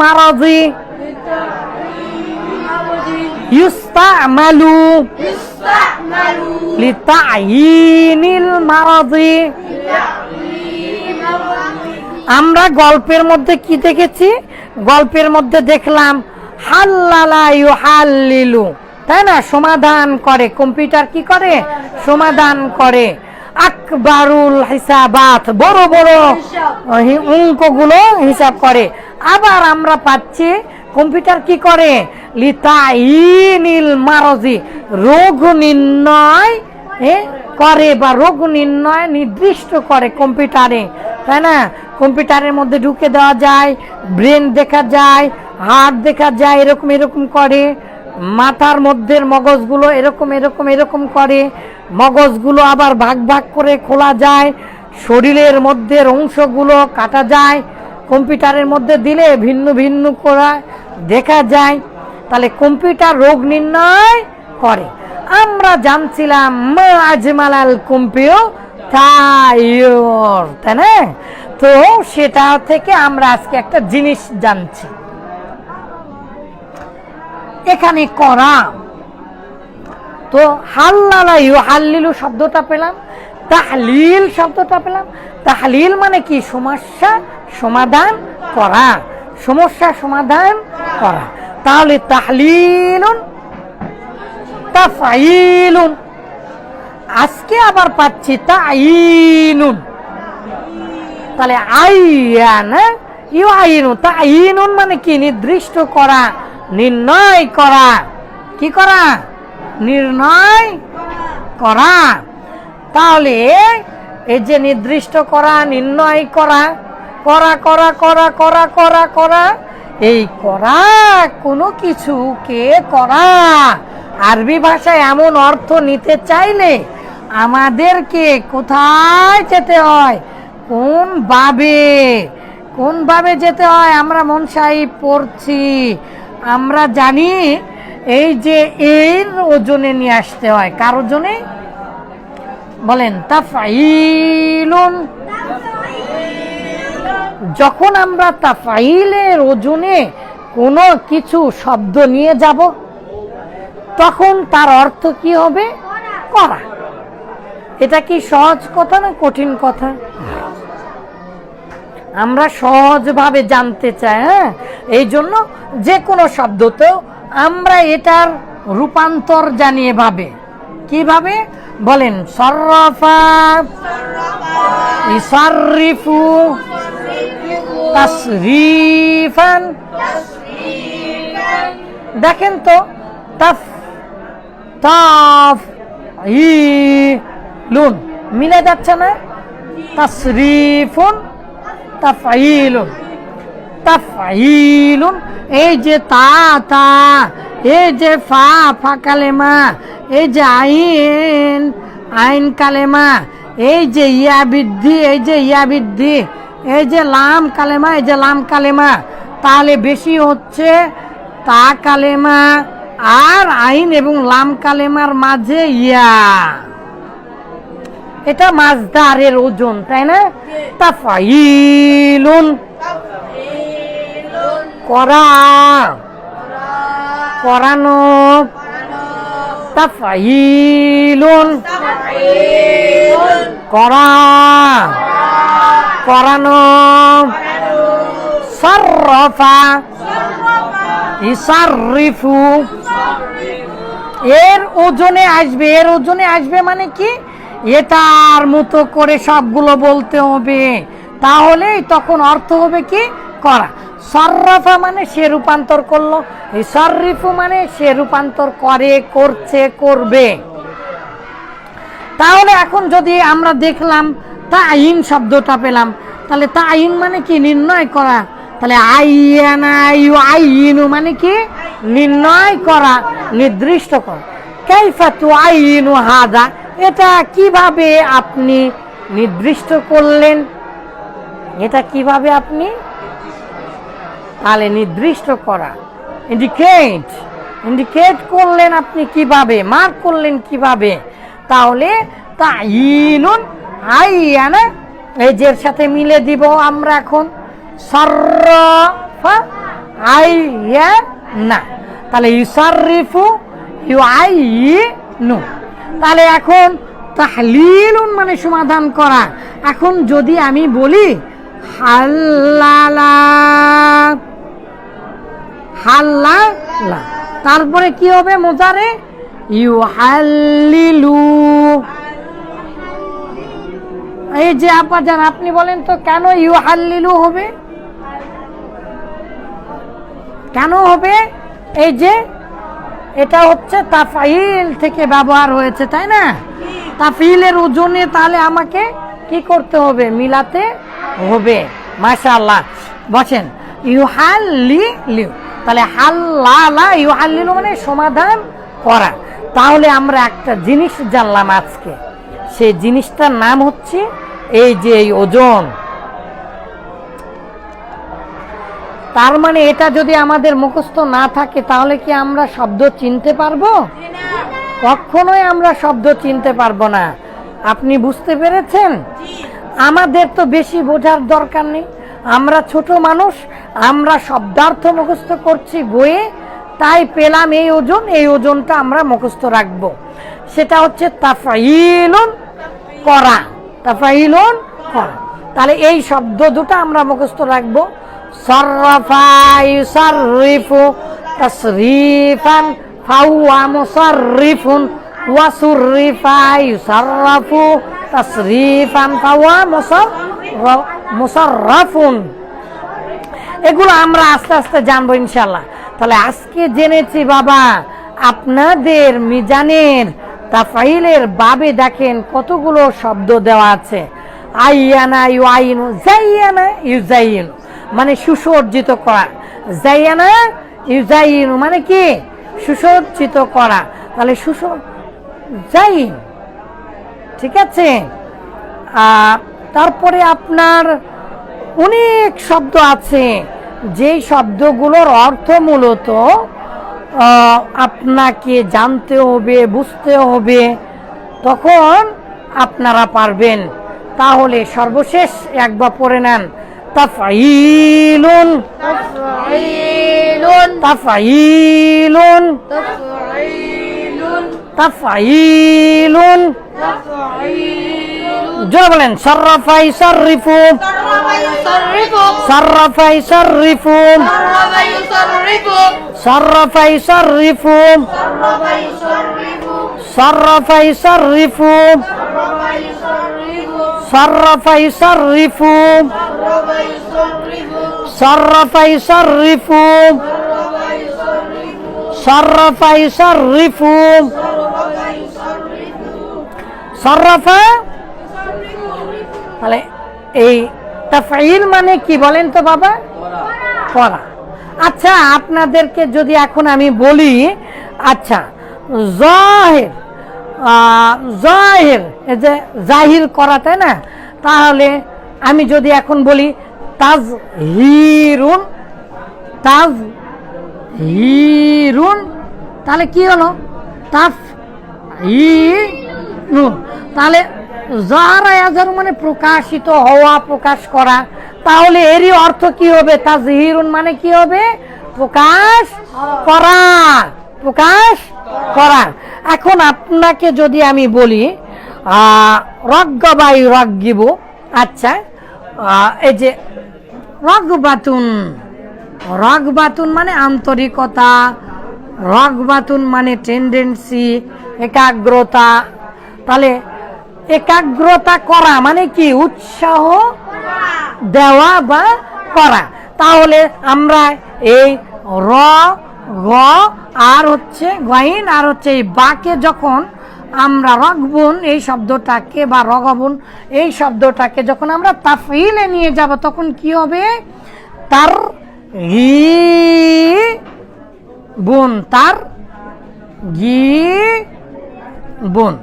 মারাজি ইউস্তামালু লিতাইনিল মারাজি আমরা গল্পের মধ্যে কি দেখেছি? গল্পের মধ্যে দেখলাম হাল্লালা ইউহাল্লিলু। তাই না? সমাধান করে। কম্পিউটার কি করে? সমাধান করে। আকবারুল হিসাবাত। বড় বড় অঙ্কগুলো হিসাব করে। আবার আমরা পাচ্ছি কম্পিউটার কি করে? লিতাইনিল মারজি রোগ নির্ণয় করে বা রোগ নির্ণয় নির্দিষ্ট করে কম্পিউটারে, তাই না? কম্পিউটারের মধ্যে ঢুকে দেওয়া যায়, ব্রেন দেখা যায়, হার্ট দেখা যায়, এরকম এরকম করে, মাথার মধ্যে মগজগুলো এরকম এরকম এরকম করে, মগজগুলো আবার ভাগ ভাগ করে খোলা যায়, শরীরের মধ্যে অংশগুলো কাটা যায় কম্পিউটারের মধ্যে দিলে ভিন্ন ভিন্ন করা দেখা যায়। তাহলে কম্পিউটার রোগ নির্ণয় করে। আমরা জানছিলাম, মা আজমালাল কম্পিউটার, তাই না? তো সেটা থেকে আমরা আজকে একটা জিনিস জানছি। এখানে করা। তো হাল্লালা ইউ হাল্লিলু শব্দটা পেলাম। তাহলিল শব্দটা পেলাম। তাহলিল মানে কি? সমস্যা সমাধান করা। সমস্যা সমাধান করা। তাহলে তাহলিলুন, তাফাইলুন। আজকে আবার পাচ্ছি তাইনুন। তাহলে আইয়ানা ইউ আইনু তাইনুন মানে কি? নির্দিষ্ট করা, নির্ণয় করা। কি করা? নির্ণয় করা। তাহলে এই যে নির্দিষ্ট করা, নির্ণয় করা করা করা করা করা করা করা, এই করা কোনো কিছুকে করা। আরবি ভাষায় এমন অর্থ নিতে চাইলে আমাদেরকে কোথায় যেতে হয়? কোন ভাবে কোন ভাবে যেতে হয়? আমরা মনসাই পড়ছি। আমরা জানি এই যে এর ওজনে নিয়ে আসতে হয়। কার ওজনে? বলেন, তাফাইলুন। যখন আমরা তাফাইলের ওজনে কোনো কিছু শব্দ নিয়ে যাব, তখন তার অর্থ কি হবে? করা। এটা কি সহজ কথা না কঠিন কথা? আমরা সহজভাবে জানতে চাই হ্যাঁ? এই জন্য যে কোনো শব্দতেও আমরা এটার রূপান্তর জানিয়ে ভাবে। কীভাবে? বলেন সর্রফা ইসারিফু তাসরিফান। দেখেন তো, তাফ তাফ, ই, লুন, মিলে যাচ্ছে না? তাসরিফুন, তাফাইলুন তাফাইলুন, এই যে তা তা এই যে ফা ফা কালেমা এই যে আইন আইন কালেমা এই যে ইয়া বৃদ্ধি এই যে ইয়া বৃদ্ধি এই যে লাম কালেমা এই যে লাম কালেমা তাহলে বেশি হচ্ছে তা কালেমা আর আইন এবং লাম কালেমার মাঝে ইয়া। এটা মাছদারের ওজন তাই না? তা তাফাইলুন। করা। করানো তাফাইলুন। করা করানো সর্রফা ইসারিফু এর ওজনে আসবে। এর ওজনে আসবে মানে কি? এটার মতো করে সবগুলো বলতে হবে। তাহলেই তখন অর্থ হবে কি? করা। সর্রফা মানে সে রূপান্তর করল। এই সর্রিফু মানে সে রূপান্তর করে, করছে, করবে। তাহলে এখন যদি আমরা দেখলাম তা আইন শব্দটা পেলাম, তাহলে তা আইন মানে কি? নির্ণয় করা। তাহলে আইনু মানে কি? নির্ণয় করা, নির্দিষ্ট করা। কাইফা তু আইনু হাদা, এটা কীভাবে আপনি নির্দিষ্ট করলেন? এটা কীভাবে আপনি তাহলে নির্দিষ্ট করা। ইন্ডিকেট ইন্ডিকেট করলেন আপনি কীভাবে মার্ক করলেন কীভাবে? তাহলে তা ইনুন আইয়ানা, এই যে সাথে মিলে দিব আমরা এখন। সর্রফা আই ইয়া না তাহলে ইউসারিফু ইউ আই নু তাহলে এখন তাহলিলুন মানে সমাধান করা। এখন যদি আমি বলি হাল্লালা হাল্লালা তারপরে কি হবে মোজারে? ইউ হাল্লিলু এই যে আপাজান আপনি বলেন তো, কেন ইউ হাল্লিলু হবে? কেন হবে? এই যে, এটা হচ্ছে তাফাইল থেকে ব্যবহার হয়েছে, তাই না? তাফিলের ওজনে তাহলে আমাকে কি করতে হবে? মিলাতে হবে। মাশাআল্লাহ। বসেন। ইউহাল্লি লিউ তাহলে হাল্লালা ইউহাল্লিলু মানে সমাধান করা। তাহলে আমরা একটা জিনিস জানলাম আজকে। সেই জিনিসটার নাম হচ্ছে এই যে এই ওজন। তার মানে এটা যদি আমাদের মুখস্থ না থাকে তাহলে কি আমরা শব্দ চিনতে পারব? কখনোই আমরা শব্দ চিনতে পারব না। আপনি বুঝতে পেরেছেন? আমাদের তো বেশি বোঝার দরকার নেই। আমরা ছোট মানুষ, আমরা শব্দার্থ মুখস্থ করছি বইয়ে, তাই পেলাম এই ওজন, এই ওজনটা আমরা মুখস্থ রাখব। সেটা হচ্ছে তাফাইলন করা তাফাইলন করা। তাহলে এই শব্দ দুটো আমরা মুখস্থ রাখব। সরফা ফাওয়া মুসাররাফুন। এগুলো আমরা আস্তে আস্তে জানব ইনশাল্লাহ তাহলে আজকে জেনেছি বাবা আপনাদের মিজানের তাফাইলের বাবে দেখেন কতগুলো শব্দ দেওয়া আছে। আইয়ানা ইউ আইনু জাইয়ানা ইউ জাইনু মানে সুসজ্জিত করা। জাইয়ানা ইউ জাইনু মানে কি? সুসজ্জিত করা। তাহলে সুস জাইন ঠিক আছে? আহ, তারপরে আপনার অনেক শব্দ আছে। যে শব্দগুলোর অর্থ মূলত আপনাকে জানতে হবে বুঝতে হবে তখন আপনারা পারবেন। তাহলে সর্বশেষ একবার পড়ে নেন। তাফাইলুন। তাফাইলুন। তাফাইলুন। তাফাইলুন। তাফাইলুন। জোরে বলেন সাররাফাই সাররিফু সাররাফাই সাররিফু সাররাফাই সাররিফু সাররাফাই সাররিফু সাররাফাই সাররিফু সাররাফাই সাররিফু সাররাফাই সাররিফু সাররাফা তাহলে এই তাফঈল মানে কি বলেন তো বাবা? করা আচ্ছা আপনাদেরকে যদি এখন আমি বলি আচ্ছা জাহির জাহির, এই যে জাহির করা, তাই না? তাহলে আমি যদি এখন বলি তাজ হিরুন তাজ হিরুন তাহলে কি হলো? তাফ নুন তাহলে জাহারা ইয়াজারু মানে প্রকাশিত হওয়া, প্রকাশ করা, তাহলে এরই অর্থ কি হবে? তাজহিরুন মানে কি হবে? প্রকাশ করা। প্রকাশ করা। এখন আপনাকে যদি আমি বলি রজ্ঞবাই রজ্ঞিব আচ্ছা এই যে রগবাতুন। রগবাতুন মানে আন্তরিকতা। রগবাতুন মানে টেন্ডেন্সি একাগ্রতা। তাহলে একাগ্রতা করা মানে কি? উৎসাহ দেওয়া বা করা। তাহলে আমরা এই র, গ, আর হচ্ছে গইন আর হচ্ছে এই বাকে যখন আমরা রগবুন, এই শব্দটাকে বা রগবুন, এই শব্দটাকে যখন আমরা তাফিলে নিয়ে যাব, তখন কি হবে? তার গি বোন, তার গি বুন।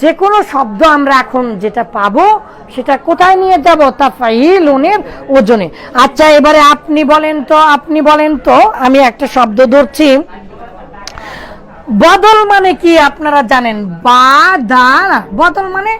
যে কোনো শব্দ আমরা এখন যেটা পাবো, সেটা কোথায় নিয়ে যাব? তা ফাইলুনের ওজনে। আচ্ছা এবারে আপনি বলেন তো, আপনি বলেন তো, আমি একটা শব্দ ধরছি। বদল মানে কি আপনারা জানেন? বা, দা বদল মানে